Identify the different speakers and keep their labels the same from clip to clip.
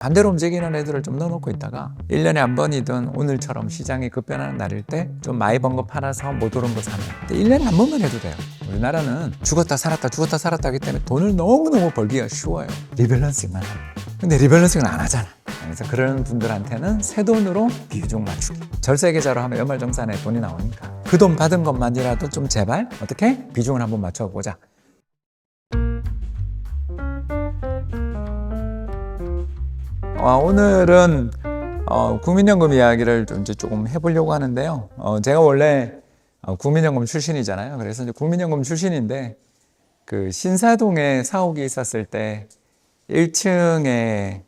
Speaker 1: 반대로 움직이는 애들을 좀 넣어놓고 있다가 1년에 한 번이든 오늘처럼 시장이 급변하는 날일 때 좀 많이 번 거 팔아서 못 오른 거 사면 1년에 한 번만 해도 돼요. 우리나라는 죽었다 살았다 죽었다 살았다 하기 때문에 돈을 너무너무 벌기가 쉬워요. 리밸런싱만 하면 근데 리밸런싱은 안 하잖아. 그래서 그런 분들한테는 새 돈으로 비중 맞추기. 절세 계좌로 하면 연말정산에 돈이 나오니까. 그 돈 받은 것만이라도 좀 제발 어떻게? 비중을 한번 맞춰보자 어, 오늘은 어, 국민연금 이야기를 좀 이제 조금 해보려고 하는데요. 어, 제가 원래 어, 국민연금 출신이잖아요. 그래서 이제 국민연금 출신인데 그 신사동에 사옥이 있었을 때 1층에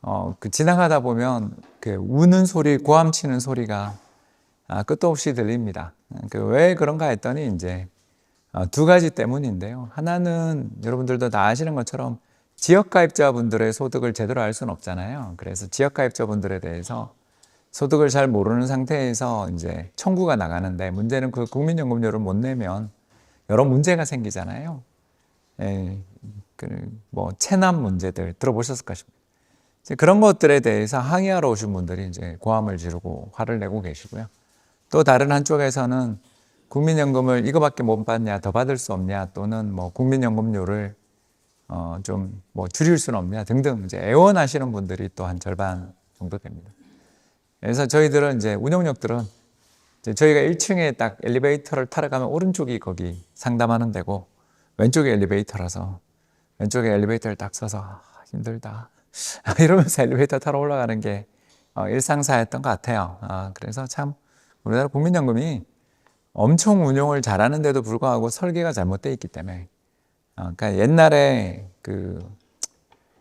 Speaker 1: 어, 그 지나가다 보면 그 우는 소리, 고함 치는 소리가 아, 끝도 없이 들립니다. 그 왜 그런가 했더니 이제 어, 두 가지 때문인데요. 하나는 여러분들도 다 아시는 것처럼 지역가입자분들의 소득을 제대로 알 수는 없잖아요. 그래서 지역가입자분들에 대해서 소득을 잘 모르는 상태에서 이제 청구가 나가는데 문제는 그 국민연금료를 못 내면 여러 문제가 생기잖아요. 예, 그뭐 체납 문제들 들어보셨을까 싶습니다. 이제 그런 것들에 대해서 항의하러 오신 분들이 이제 고함을 지르고 화를 내고 계시고요. 또 다른 한쪽에서는 국민연금을 이거밖에 못 받냐, 더 받을 수 없냐, 또는 뭐 국민연금료를 어, 좀 뭐 줄일 수는 없냐 등등 이제 애원하시는 분들이 또 한 절반 정도 됩니다. 그래서 저희들은 이제 운영력들은 이제 저희가 1층에 딱 엘리베이터를 타러 가면 오른쪽이 거기 상담하는 데고 왼쪽이 엘리베이터라서 왼쪽에 엘리베이터를 딱 서서 아, 힘들다 이러면서 엘리베이터 타러 올라가는 게 어, 일상사였던 것 같아요. 아, 그래서 참 우리나라 국민연금이 엄청 운용을 잘하는데도 불구하고 설계가 잘못되어 있기 때문에 어, 그러니까 옛날에 그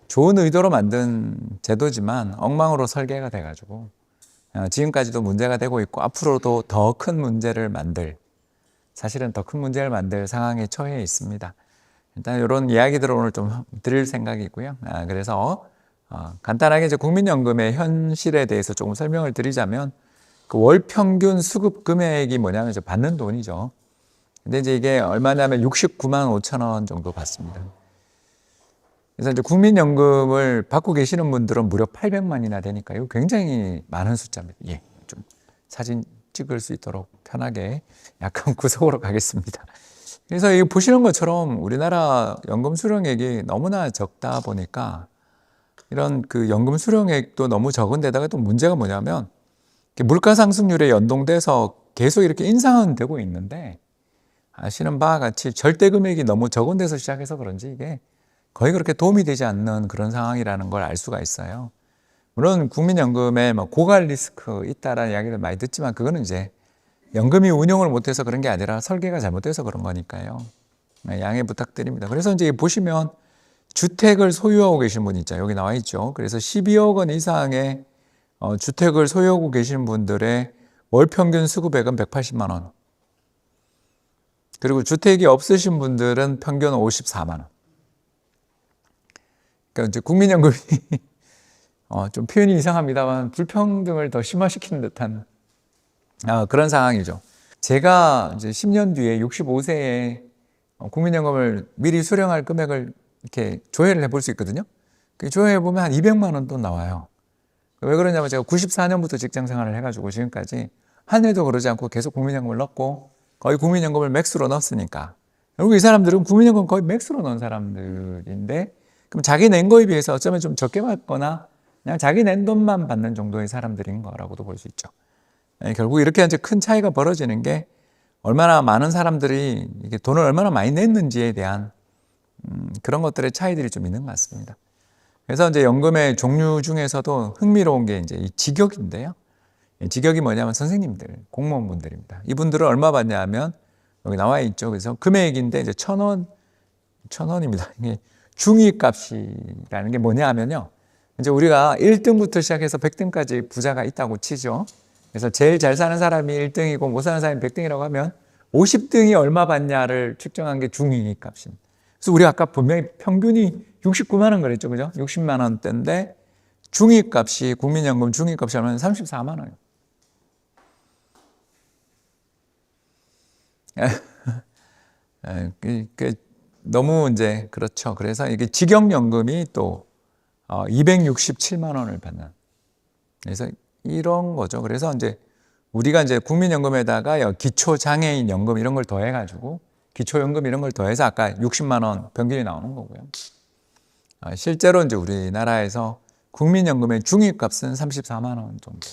Speaker 1: 좋은 의도로 만든 제도지만 엉망으로 설계가 돼가지고 어, 지금까지도 문제가 되고 있고 앞으로도 더 큰 문제를 만들 사실은 더 큰 문제를 만들 상황에 처해 있습니다. 일단 이런 이야기들을 오늘 좀 드릴 생각이고요. 아, 그래서 어, 간단하게 이제 국민연금의 현실에 대해서 조금 설명을 드리자면 그 월 평균 수급 금액이 뭐냐면 이제 받는 돈이죠. 근데 이제 이게 얼마냐면 69만 5천 원 정도 받습니다. 그래서 이제 국민연금을 받고 계시는 분들은 무려 800만이나 되니까 이거 굉장히 많은 숫자입니다. 예, 좀 사진 찍을 수 있도록 편하게 약간 구석으로 가겠습니다. 그래서 이 보시는 것처럼 우리나라 연금 수령액이 너무나 적다 보니까 이런 그 연금 수령액도 너무 적은 데다가 또 문제가 뭐냐면 물가 상승률에 연동돼서 계속 이렇게 인상은 되고 있는데 아시는 바와 같이 절대 금액이 너무 적은 데서 시작해서 그런지 이게 거의 그렇게 도움이 되지 않는 그런 상황이라는 걸 알 수가 있어요. 물론 국민연금에 뭐 고갈 리스크 있다라는 이야기를 많이 듣지만 그거는 이제 연금이 운영을 못해서 그런 게 아니라 설계가 잘못돼서 그런 거니까요. 네, 양해 부탁드립니다. 그래서 이제 보시면 주택을 소유하고 계신 분 있죠. 여기 나와 있죠. 그래서 12억 원 이상의 어, 주택을 소유하고 계신 분들의 월 평균 수급액은 180만 원. 그리고 주택이 없으신 분들은 평균 54만 원. 그러니까 이제 국민연금이 어, 좀 표현이 이상합니다만 불평등을 더 심화시키는 듯한 아, 그런 상황이죠. 제가 이제 10년 뒤에 65세에 어, 국민연금을 미리 수령할 금액을 이렇게 조회를 해볼 수 있거든요. 그 조회해 보면 한 200만 원또 나와요. 왜 그러냐면 제가 94년부터 직장 생활을 해가지고 지금까지 한 해도 그러지 않고 계속 국민연금을 넣고 거의 국민연금을 맥스로 넣었으니까. 결국 이 사람들은 국민연금 거의 맥스로 넣은 사람들인데 그럼 자기 낸 거에 비해서 어쩌면 좀 적게 받거나 그냥 자기 낸 돈만 받는 정도의 사람들인 거라고도 볼 수 있죠. 예, 결국 이렇게 이제 큰 차이가 벌어지는 게 얼마나 많은 사람들이 이게 돈을 얼마나 많이 냈는지에 대한 음, 그런 것들의 차이들이 좀 있는 것 같습니다. 그래서 이제 연금의 종류 중에서도 흥미로운 게 이제 이 직역인데요. 이 직역이 뭐냐면 선생님들, 공무원분들입니다. 이분들은 얼마 받냐 하면 여기 나와 있죠. 그래서 금액인데 이제 천 원, 천 원입니다. 이게 중위 값이라는 게 뭐냐 하면요. 이제 우리가 1등부터 시작해서 100등까지 부자가 있다고 치죠. 그래서 제일 잘 사는 사람이 1등이고 못 사는 사람이 100등이라고 하면 50등이 얼마 받냐를 측정한 게 중위 값입니다. 그래서 우리 아까 분명히 평균이 69만 원 그랬죠. 그죠? 60만 원대인데 중위 값이 국민연금 중위 값이 얼마냐 34만 원이에요. 그, 그 너무 이제 그렇죠. 그래서 이게 직역연금이 또 어, 267만 원을 받는. 그래서 이런 거죠. 그래서 이제 우리가 이제 국민연금에다가 기초장애인 연금 이런 걸 더해가지고 기초연금 이런 걸 더해서 아까 60만 원 평균이 나오는 거고요. 아, 실제로 이제 우리나라에서 국민연금의 중위값은 34만 원 정도.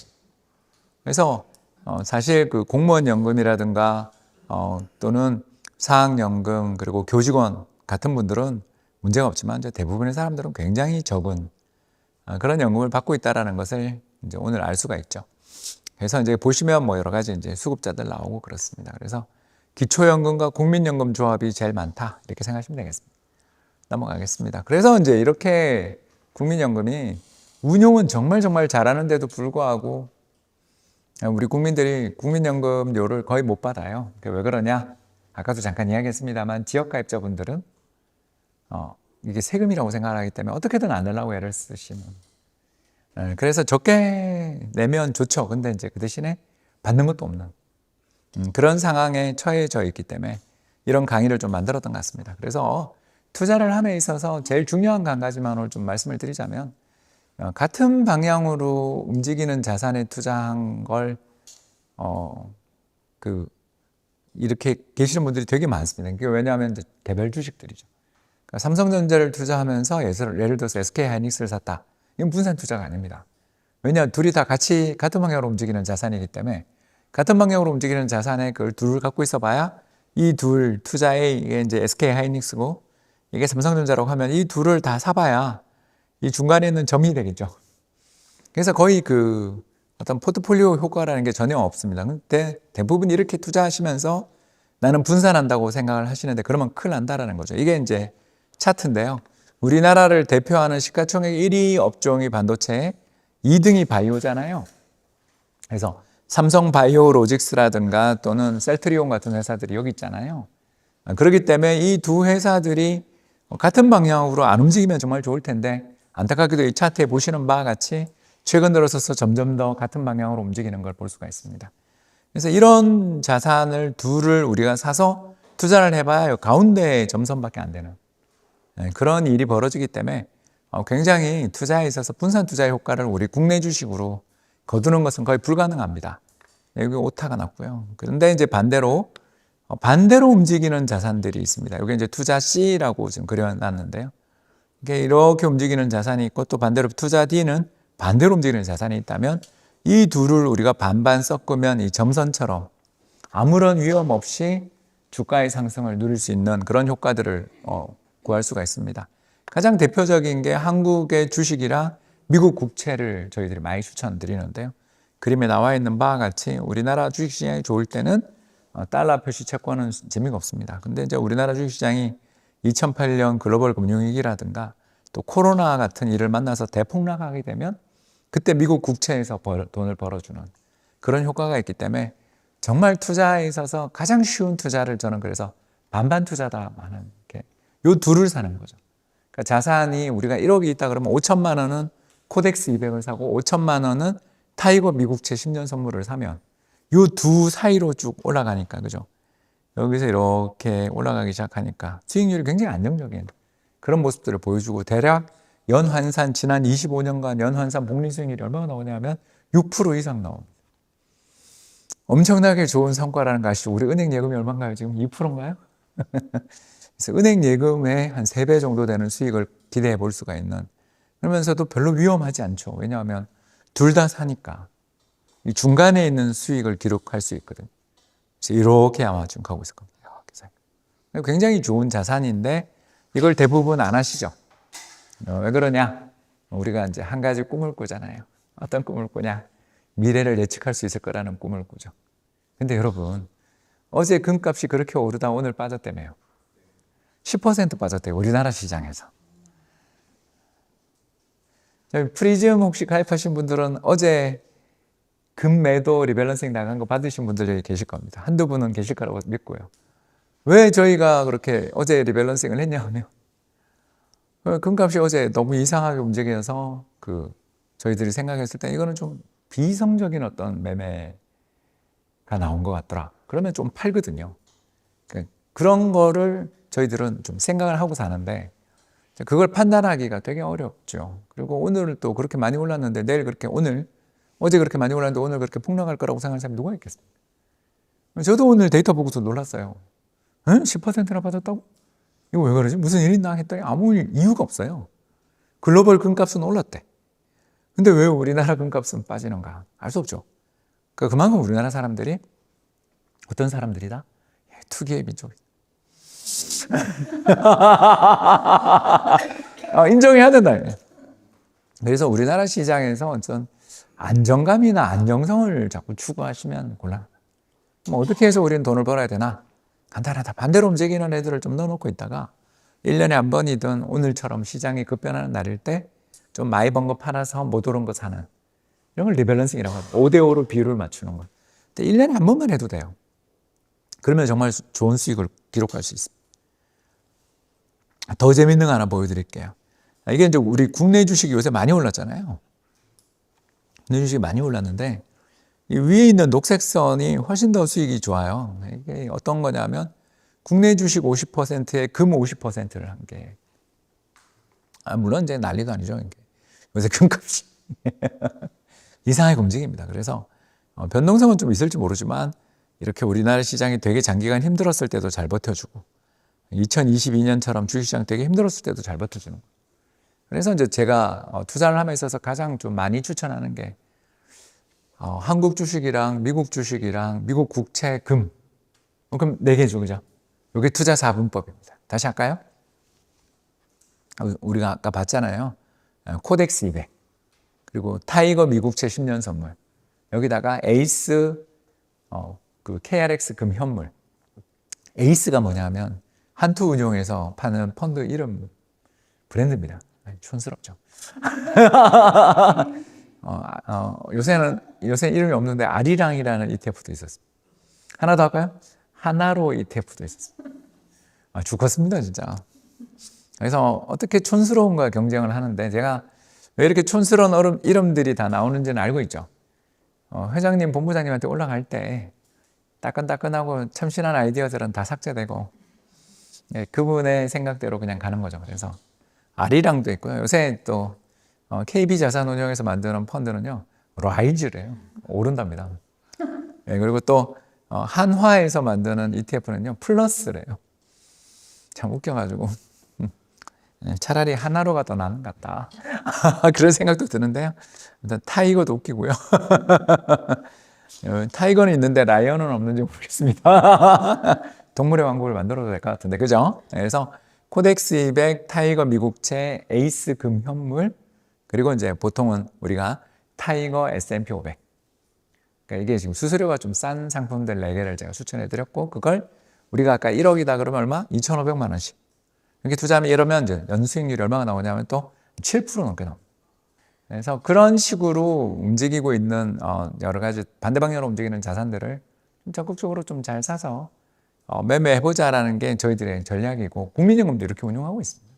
Speaker 1: 그래서 어, 사실 그 공무원 연금이라든가 어, 또는 사학연금 그리고 교직원 같은 분들은 문제가 없지만 이제 대부분의 사람들은 굉장히 적은 아, 그런 연금을 받고 있다라는 것을 이제 오늘 알 수가 있죠. 그래서 이제 보시면 뭐 여러 가지 이제 수급자들 나오고 그렇습니다. 그래서 기초연금과 국민연금 조합이 제일 많다 이렇게 생각하시면 되겠습니다. 넘어가겠습니다. 그래서 이제 이렇게 국민연금이 운용은 정말 정말 잘하는데도 불구하고 우리 국민들이 국민연금료를 거의 못 받아요. 왜 그러냐? 아까도 잠깐 이야기했습니다만 지역가입자분들은 어, 이게 세금이라고 생각하기 때문에 어떻게든 안 내려고 애를 쓰시는. 예, 그래서 적게 내면 좋죠. 근데 이제 그 대신에 받는 것도 없는 음, 그런 상황에 처해져 있기 때문에 이런 강의를 좀 만들었던 것 같습니다. 그래서 투자를 함에 있어서 제일 중요한 거한 가지만 오늘 좀 말씀을 드리자면 어, 같은 방향으로 움직이는 자산에 투자한 걸 어, 그 이렇게 계시는 분들이 되게 많습니다. 그게 왜냐하면 개별 주식들이죠. 그러니까 삼성전자를 투자하면서 예를, 예를 들어서 SK 하이닉스를 샀다. 이건 분산 투자가 아닙니다. 왜냐 둘이 다 같이 같은 방향으로 움직이는 자산이기 때문에 같은 방향으로 움직이는 자산에 그걸 둘을 갖고 있어 봐야 이 둘 투자에 이게 이제 SK 하이닉스고 이게 삼성전자라고 하면 이 둘을 다 사봐야 이 중간에 있는 점이 되겠죠. 그래서 거의 그 어떤 포트폴리오 효과라는 게 전혀 없습니다. 근데 대부분 이렇게 투자하시면서 나는 분산한다고 생각을 하시는데 그러면 큰일 난다라는 거죠. 이게 이제 차트인데요. 우리나라를 대표하는 시가총액 1위 업종이 반도체, 2등이 바이오잖아요. 그래서 삼성 바이오로직스라든가 또는 셀트리온 같은 회사들이 여기 있잖아요. 그렇기 때문에 이 두 회사들이 같은 방향으로 안 움직이면 정말 좋을 텐데 안타깝게도 이 차트에 보시는 바와 같이 최근 들어서서 점점 더 같은 방향으로 움직이는 걸 볼 수가 있습니다. 그래서 이런 자산을 둘을 우리가 사서 투자를 해봐야 가운데 점선밖에 안 되는 네, 그런 일이 벌어지기 때문에 어, 굉장히 투자에 있어서 분산 투자의 효과를 우리 국내 주식으로 거두는 것은 거의 불가능합니다. 네, 여기 오타가 났고요. 그런데 이제 반대로 어, 반대로 움직이는 자산들이 있습니다. 여기 이제 투자 C라고 지금 그려놨는데요. 이게 이렇게 움직이는 자산이 있고 또 반대로 투자 D는 반대로 움직이는 자산이 있다면 이 둘을 우리가 반반 섞으면 이 점선처럼 아무런 위험 없이 주가의 상승을 누릴 수 있는 그런 효과들을 어, 구할 수가 있습니다. 가장 대표적인 게 한국의 주식이랑 미국 국채를 저희들이 많이 추천드리는데요. 그림에 나와 있는 바와 같이 우리나라 주식시장이 좋을 때는 어, 달러 표시 채권은 재미가 없습니다. 근데 이제 우리나라 주식시장이 2008년 글로벌 금융위기라든가 또 코로나 같은 일을 만나서 대폭락하게 되면 그때 미국 국채에서 벌, 돈을 벌어주는 그런 효과가 있기 때문에 정말 투자에 있어서 가장 쉬운 투자를 저는 그래서 반반 투자다 하는 요 둘을 사는 거죠. 그러니까 자산이 우리가 1억이 있다 그러면 5천만 원은 코덱스 200을 사고 5천만 원은 타이거 미국채 10년 선물을 사면 요 두 사이로 쭉 올라가니까 그죠? 여기서 이렇게 올라가기 시작하니까 수익률이 굉장히 안정적인 그런 모습들을 보여주고 대략 연환산 지난 25년간 연환산 복리 수익률이 얼마나 나오냐면 6% 이상 나옵니다. 엄청나게 좋은 성과라는 것이 우리 은행 예금이 얼마인가요? 지금 2%인가요? 그래서 은행 예금의 한세배 정도 되는 수익을 기대해 볼 수가 있는 그러면서도 별로 위험하지 않죠. 왜냐하면 둘 다 사니까 이 중간에 있는 수익을 기록할 수 있거든. 그래서 이렇게 아마 지금 가고 있을 겁니다. 굉장히 좋은 자산인데 이걸 대부분 안 하시죠. 어, 왜 그러냐? 우리가 이제 한 가지 꿈을 꾸잖아요. 어떤 꿈을 꾸냐? 미래를 예측할 수 있을 거라는 꿈을 꾸죠. 근데 여러분, 어제 금값이 그렇게 오르다 오늘 빠졌다며요. 10% 빠졌대요. 우리나라 시장에서. 프리즘 혹시 가입하신 분들은 어제 금 매도 리밸런싱 나간 거 받으신 분들 여기 계실 겁니다. 한두 분은 계실 거라고 믿고요. 왜 저희가 그렇게 어제 리밸런싱을 했냐면 금값이 어제 너무 이상하게 움직여서 그 저희들이 생각했을 때 이거는 좀 비성적인 어떤 매매가 나온 것 같더라. 그러면 좀 팔거든요. 그 그런 거를 저희들은 좀 생각을 하고 사는데 자, 그걸 판단하기가 되게 어렵죠. 그리고 오늘 또 그렇게 많이 올랐는데 내일 그렇게 오늘 어제 그렇게 많이 올랐는데 오늘 그렇게 폭락할 거라고 생각하는 사람이 누가 있겠습니까? 저도 오늘 데이터 보고서 놀랐어요. 응? 10%나 빠졌다고? 이거 왜 그러지? 무슨 일 있나 했더니 아무 이유가 없어요. 글로벌 금값은 올랐대. 근데 왜 우리나라 금값은 빠지는가? 알 수 없죠. 그 그만큼 우리나라 사람들이 어떤 사람들이다? 예, 투기의 민족. 어, 인정해야 된다. 그래서 우리나라 시장에서 어떤 안정감이나 안정성을 자꾸 추구하시면 곤란. 뭐 어떻게 해서 우리는 돈을 벌어야 되나? 간단하다. 반대로 움직이는 애들을 좀 넣어놓고 있다가 1년에 한 번이든 오늘처럼 시장이 급변하는 날일 때 좀 많이 번 거 팔아서 못 오른 거 사는 이런 걸 리밸런싱이라고 합니다. 5대5로 비율을 맞추는 거. 근데 1년에 한 번만 해도 돼요. 그러면 정말 좋은 수익을 기록할 수 있습니다. 더 재밌는 거 하나 보여드릴게요. 이게 이제 우리 국내 주식이 요새 많이 올랐잖아요. 주식이 많이 올랐는데 이 위에 있는 녹색 선이 훨씬 더 수익이 좋아요. 이게 어떤 거냐면 국내 주식 50%에 금 50%를 한 게. 아, 물론 이제 난리도 아니죠. 이게. 요새 금값이 이상하게 움직입니다. 그래서 어, 변동성은 좀 있을지 모르지만 이렇게 우리나라 시장이 되게 장기간 힘들었을 때도 잘 버텨주고 2022년처럼 주식시장 되게 힘들었을 때도 잘 버텨주는 거예요. 그래서 이제 제가 어, 투자를 함에 있어서 가장 좀 많이 추천하는 게 어, 한국 주식이랑 미국 주식이랑 미국 국채 금 어, 그럼 네 개죠, 그죠? 이게 투자 4분법입니다. 다시 할까요? 어, 우리가 아까 봤잖아요. 어, 코덱스 200 그리고 타이거 미국채 10년 선물 여기다가 에이스 어, 그 KRX 금 현물 에이스가 뭐냐면 한투 운용에서 파는 펀드 이름 브랜드입니다. 촌스럽죠. 어, 어, 요새는 요새 이름이 없는데 아리랑이라는 ETF도 있었습니다. 하나 더 할까요? 하나로 ETF도 있었습니다. 아, 죽었습니다 진짜. 그래서 어떻게 촌스러움과 경쟁을 하는데 제가 왜 이렇게 촌스러운 이름들이 다 나오는지는 알고 있죠. 어, 회장님, 본부장님한테 올라갈 때 따끈따끈하고 참신한 아이디어들은 다 삭제되고 예, 그분의 생각대로 그냥 가는 거죠. 그래서 아리랑도 있고요. 요새 또 어, KB 자산운용에서 만드는 펀드는요 라이즈래요. 오른답니다. 예, 그리고 또 어, 한화에서 만드는 ETF는요 플러스래요. 참 웃겨가지고 예, 차라리 하나로가 더 나은 것 같다. 그런 생각도 드는데요. 일단 타이거도 웃기고요. 어, 타이거는 있는데 라이언은 없는지 모르겠습니다. 동물의 왕국을 만들어도 될 것 같은데, 그죠? 그래서 코덱스 200, 타이거 미국채, 에이스 금 현물, 그리고 이제 보통은 우리가 타이거 S&P 500. 그러니까 이게 지금 수수료가 좀 싼 상품들 4개를 제가 추천해 드렸고, 그걸 우리가 아까 1억이다 그러면 얼마? 2,500만 원씩. 이렇게 투자하면 이러면 이제 연수익률이 얼마가 나오냐면 또 7% 넘게 나옵니다. 그래서 그런 식으로 움직이고 있는 어, 여러 가지 반대 방향으로 움직이는 자산들을 좀 적극적으로 좀 잘 사서 어, 매매해보자라는 게 저희들의 전략이고 국민연금도 이렇게 운영하고 있습니다.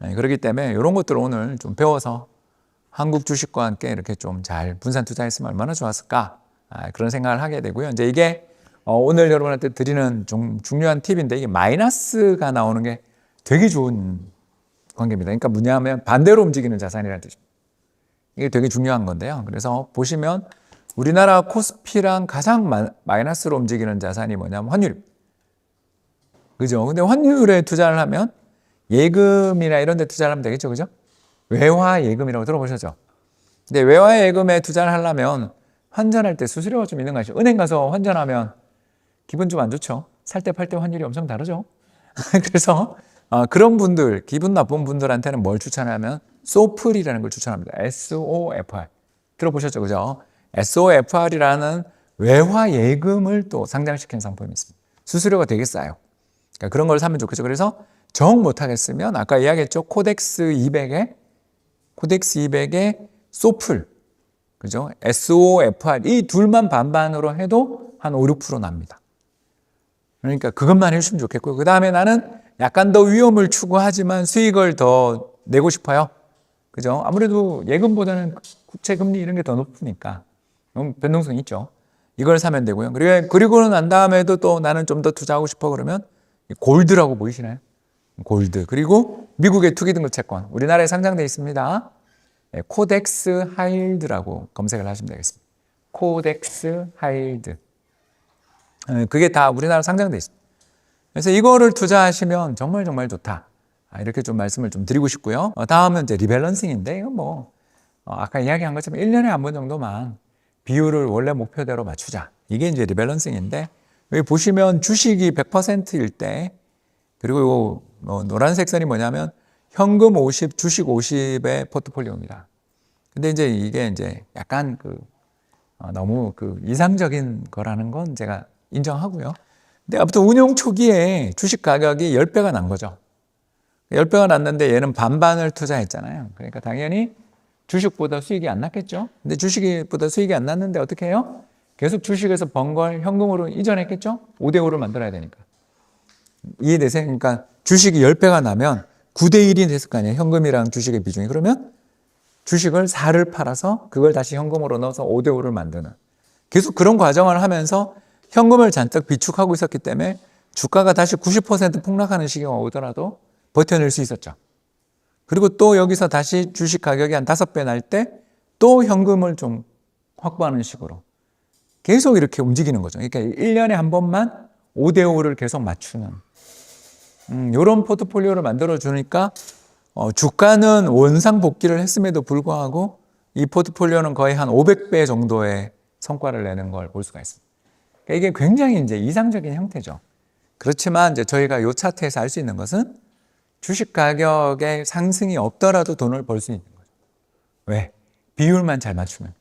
Speaker 1: 네, 그렇기 때문에 이런 것들을 오늘 좀 배워서 한국 주식과 함께 이렇게 좀 잘 분산 투자했으면 얼마나 좋았을까 아, 그런 생각을 하게 되고요. 이제 이게 어, 오늘 여러분한테 드리는 좀 중요한 팁인데 이게 마이너스가 나오는 게 되게 좋은 관계입니다. 그러니까 뭐냐면 반대로 움직이는 자산이라는 뜻입니다. 이게 되게 중요한 건데요. 그래서 보시면 우리나라 코스피랑 가장 마, 마이너스로 움직이는 자산이 뭐냐면 환율. 그죠? 근데 환율에 투자를 하면 예금이나 이런 데 투자를 하면 되겠죠. 그죠? 외화 예금이라고 들어보셨죠? 근데 외화 예금에 투자를 하려면 환전할 때 수수료가 좀 있는 거 아시죠? 은행 가서 환전하면 기분 좀 안 좋죠? 살 때 팔 때 환율이 엄청 다르죠? 그래서 어, 그런 분들, 기분 나쁜 분들한테는 뭘 추천하면 소플이라는 걸 추천합니다. SOFR. 들어보셨죠? 그죠? SOFR이라는 외화 예금을 또 상장시킨 상품이 있습니다. 수수료가 되게 싸요. 그러니까 그런 걸 사면 좋겠죠. 그래서 정 못하겠으면 아까 이야기했죠. 코덱스 200에 코덱스 200에 소플. 그죠? SOFR. 이 둘만 반반으로 해도 한 5, 6% 납니다. 그러니까 그것만 해주시면 좋겠고요. 그 다음에 나는 약간 더 위험을 추구하지만 수익을 더 내고 싶어요. 그죠? 아무래도 예금보다는 국채 금리 이런 게 더 높으니까 변동성이 있죠. 이걸 사면 되고요. 그리고 그리고 난 다음에도 또 나는 좀 더 투자하고 싶어 그러면 골드라고 보이시나요? 골드. 그리고 미국의 투기등급 채권 우리나라에 상장돼 있습니다. 예, 코덱스 하일드라고 검색을 하시면 되겠습니다. 코덱스 하일드. 예, 그게 다 우리나라 상장돼 있습니다. 그래서 이거를 투자하시면 정말 정말 좋다. 아, 이렇게 좀 말씀을 좀 드리고 싶고요. 어, 다음은 이제 리밸런싱인데 이건 뭐 어, 아까 이야기한 것처럼 1년에 한 번 정도만 비율을 원래 목표대로 맞추자. 이게 이제 리밸런싱인데 여기 보시면 주식이 100%일 때 그리고 요 어, 노란색 선이 뭐냐면 현금 50, 주식 50의 포트폴리오입니다. 근데 이제 이게 이제 약간 그 어, 너무 그 이상적인 거라는 건 제가 인정하고요. 근데 아무튼 운용 초기에 주식 가격이 10배가 난 거죠. 10배가 났는데 얘는 반반을 투자했잖아요. 그러니까 당연히 주식보다 수익이 안 났겠죠. 근데 주식보다 수익이 안 났는데 어떻게 해요? 계속 주식에서 번 걸 현금으로 이전했겠죠? 5대5를 만들어야 되니까. 이해되세요? 그러니까 주식이 10배가 나면 9대1이 됐을 거 아니에요. 현금이랑 주식의 비중이. 그러면 주식을 4를 팔아서 그걸 다시 현금으로 넣어서 5대5를 만드는. 계속 그런 과정을 하면서 현금을 잔뜩 비축하고 있었기 때문에 주가가 다시 90% 폭락하는 시기가 오더라도 버텨낼 수 있었죠. 그리고 또 여기서 다시 주식 가격이 한 다섯 배 날 때 또 현금을 좀 확보하는 식으로 계속 이렇게 움직이는 거죠. 그러니까 1년에 한 번만 5대 5를 계속 맞추는 음, 이런 포트폴리오를 만들어 주니까 어, 주가는 원상 복귀를 했음에도 불구하고 이 포트폴리오는 거의 한 500배 정도의 성과를 내는 걸 볼 수가 있습니다. 그러니까 이게 굉장히 이제 이상적인 형태죠. 그렇지만 이제 저희가 이 차트에서 알 수 있는 것은 주식 가격의 상승이 없더라도 돈을 벌 수 있는 거죠. 왜? 비율만 잘 맞추면.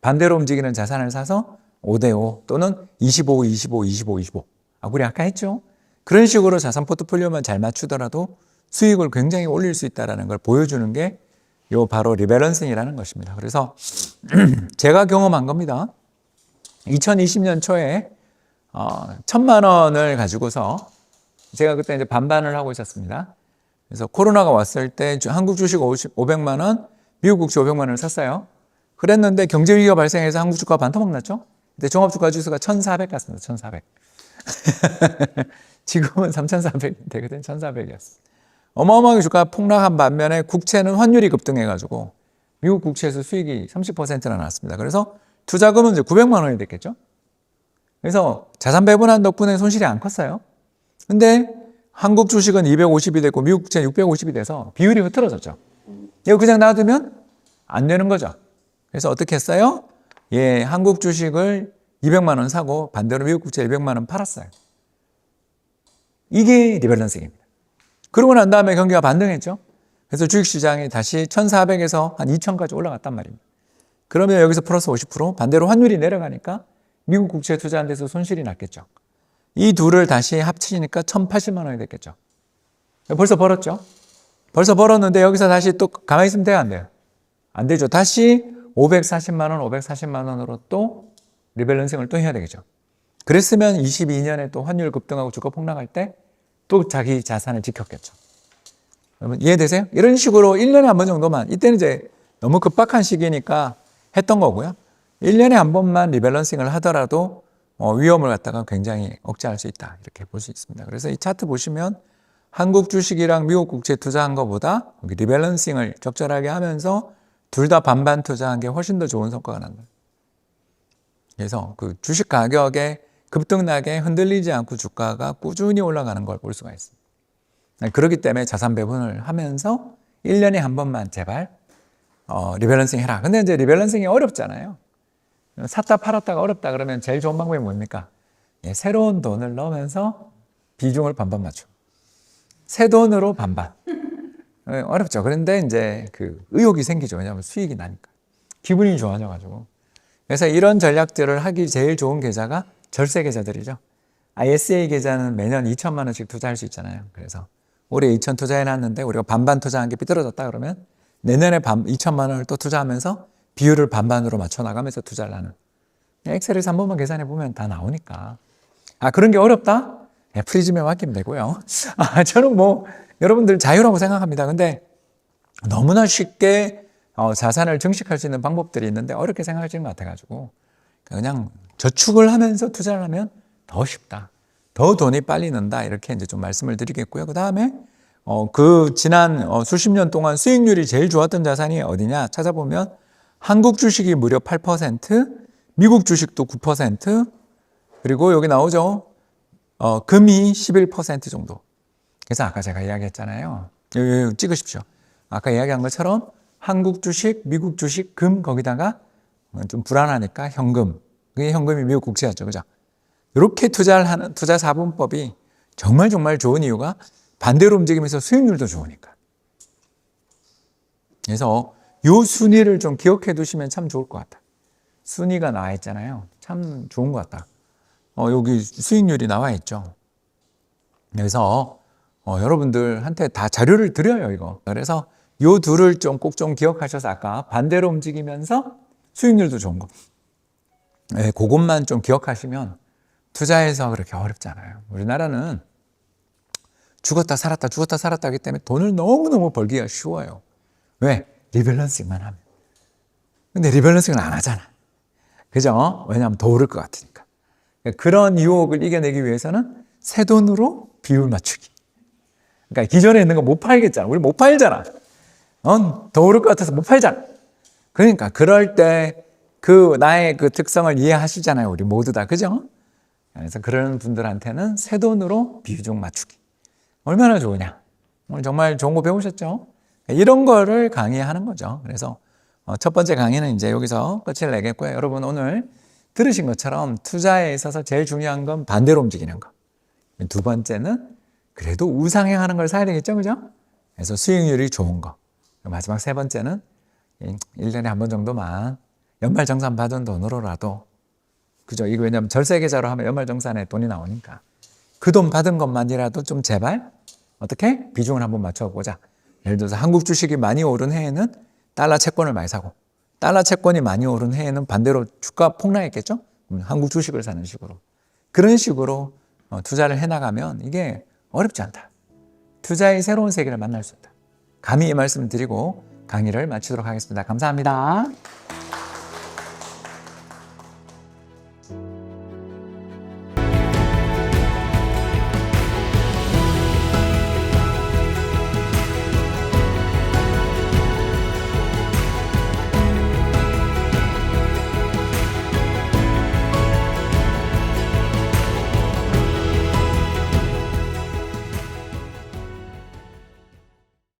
Speaker 1: 반대로 움직이는 자산을 사서 5대5 또는 25, 25, 25, 25. 아, 우리 아까 했죠? 그런 식으로 자산 포트폴리오만 잘 맞추더라도 수익을 굉장히 올릴 수 있다는 걸 보여주는 게 요 바로 리밸런싱이라는 것입니다. 그래서 제가 경험한 겁니다. 2020년 초에 어, 천만 원을 가지고서 제가 그때 이제 반반을 하고 있었습니다. 그래서 코로나가 왔을 때 주- 한국 주식 50, 500만 원, 미국 국채 500만 원을 샀어요. 그랬는데 경제 위기가 발생해서 한국 주가가 반토막 났죠. 근데 종합주가 지수가 1,400 갔습니다. 1,400. 지금은 3,400 되거든. 1,400이었어. 어마어마하게 주가가 폭락한 반면에 국채는 환율이 급등해가지고 미국 국채에서 수익이 30%나 났습니다. 그래서 투자금은 이제 900만 원이 됐겠죠. 그래서 자산 배분한 덕분에 손실이 안 컸어요. 근데 한국 주식은 250이 됐고 미국 국채는 650이 돼서 비율이 흐트러졌죠. 이거 그냥 놔두면 안 되는 거죠. 그래서 어떻게 했어요? 예, 한국 주식을 200만 원 사고 반대로 미국 국채 200만 원 팔았어요. 이게 리밸런싱입니다. 그러고 난 다음에 경기가 반등했죠. 그래서 주식시장이 다시 1,400에서 한 2,000까지 올라갔단 말입니다. 그러면 여기서 플러스 50% 반대로 환율이 내려가니까 미국 국채 투자한 데서 손실이 났겠죠. 이 둘을 다시 합치니까 1,080만 원이 됐겠죠. 벌써 벌었죠. 벌써 벌었는데 여기서 다시 또 가만히 있으면 돼요, 안 돼요? 안 되죠. 다시 540만 원, 540만 원으로 또 리밸런싱을 또 해야 되겠죠. 그랬으면 22년에 또 환율 급등하고 주가 폭락할 때 또 자기 자산을 지켰겠죠. 여러분 이해되세요? 이런 식으로 1년에 한 번 정도만 이때는 이제 너무 급박한 시기니까 했던 거고요. 1년에 한 번만 리밸런싱을 하더라도 어, 위험을 갖다가 굉장히 억제할 수 있다. 이렇게 볼 수 있습니다. 그래서 이 차트 보시면 한국 주식이랑 미국 국채 투자한 것보다 리밸런싱을 적절하게 하면서 둘 다 반반 투자한 게 훨씬 더 좋은 성과가 난다. 그래서 그 주식 가격에 급등나게 흔들리지 않고 주가가 꾸준히 올라가는 걸 볼 수가 있습니다. 그렇기 때문에 자산 배분을 하면서 1년에 한 번만 제발 어, 리밸런싱 해라. 근데 이제 리밸런싱이 어렵잖아요. 샀다 팔았다가 어렵다 그러면 제일 좋은 방법이 뭡니까? 예, 새로운 돈을 넣으면서 비중을 반반 맞춰. 새 돈으로 반반. 예, 어렵죠. 그런데 이제 그 의욕이 생기죠. 왜냐하면 수익이 나니까. 기분이 좋아져가지고. 그래서 이런 전략들을 하기 제일 좋은 계좌가 절세 계좌들이죠. ISA 계좌는 매년 2천만 원씩 투자할 수 있잖아요. 그래서 올해 2천 투자해놨는데 우리가 반반 투자한 게 삐뚤어졌다 그러면 내년에 반 2천만 원을 또 투자하면서 비율을 반반으로 맞춰 나가면서 투자를 하는. 엑셀에서 한 번만 계산해 보면 다 나오니까. 아 그런 게 어렵다? 네, 프리즘에 맡기면 되고요. 아 저는 뭐 여러분들 자유라고 생각합니다. 근데 너무나 쉽게 어, 자산을 증식할 수 있는 방법들이 있는데 어렵게 생각하시는 것 같아가지고 그냥 저축을 하면서 투자를 하면 더 쉽다. 더 돈이 빨리 는다. 이렇게 이제 좀 말씀을 드리겠고요. 그 다음에 어, 그 지난 어, 수십 년 동안 수익률이 제일 좋았던 자산이 어디냐 찾아보면 한국 주식이 무려 8%, 미국 주식도 9%, 그리고 여기 나오죠. 어, 금이 11% 정도. 그래서 아까 제가 이야기했잖아요. 여기, 찍으십시오. 아까 이야기한 것처럼 한국 주식, 미국 주식, 금 거기다가 좀 불안하니까 현금. 그게 현금이 미국 국채였죠. 그죠? 이렇게 투자를 하는 투자 사분법이 정말 정말 좋은 이유가 반대로 움직이면서 수익률도 좋으니까. 그래서 요 순위를 좀 기억해 두시면 참 좋을 것 같다. 순위가 나와 있잖아요. 참 좋은 것 같다. 어, 여기 수익률이 나와 있죠. 그래서 어, 여러분들한테 다 자료를 드려요, 이거. 그래서 요 둘을 좀 꼭 좀 기억하셔서 아까 반대로 움직이면서 수익률도 좋은 거. 네, 그것만 좀 기억하시면 투자해서 그렇게 어렵잖아요. 우리나라는 죽었다 살았다 죽었다 살았다 하기 때문에 돈을 너무너무 벌기가 쉬워요. 왜? 리밸런싱만 하면. 근데 리밸런싱을 안 하잖아. 그죠? 왜냐하면 더 오를 것 같으니까. 그런 유혹을 이겨내기 위해서는 새 돈으로 비율 맞추기. 그러니까 기존에 있는 거 못 팔겠잖아. 우리 못 팔잖아. 어, 더 오를 것 같아서 못 팔잖아. 그러니까 그럴 때 그 나의 그 특성을 이해하시잖아요. 우리 모두 다. 그죠? 그래서 그런 분들한테는 새 돈으로 비중 맞추기. 얼마나 좋으냐. 오늘 정말 좋은 거 배우셨죠? 이런 거를 강의하는 거죠. 그래서 어, 첫 번째 강의는 이제 여기서 끝을 내겠고요. 여러분 오늘 들으신 것처럼 투자에 있어서 제일 중요한 건 반대로 움직이는 거. 두 번째는 그래도 우상향하는 걸 사야 되겠죠. 그죠? 그래서 수익률이 좋은 거. 마지막 세 번째는 1년에 한 번 정도만 연말정산 받은 돈으로라도 그죠? 이거 왜냐면 절세계좌로 하면 연말정산에 돈이 나오니까 그 돈 받은 것만이라도 좀 제발 어떻게 비중을 한번 맞춰보자. 예를 들어서 한국 주식이 많이 오른 해에는 달러 채권을 많이 사고 달러 채권이 많이 오른 해에는 반대로 주가 폭락했겠죠? 한국 주식을 사는 식으로 그런 식으로 어, 투자를 해나가면 이게 어렵지 않다. 투자의 새로운 세계를 만날 수 있다. 감히 이 말씀을 드리고 강의를 마치도록 하겠습니다. 감사합니다.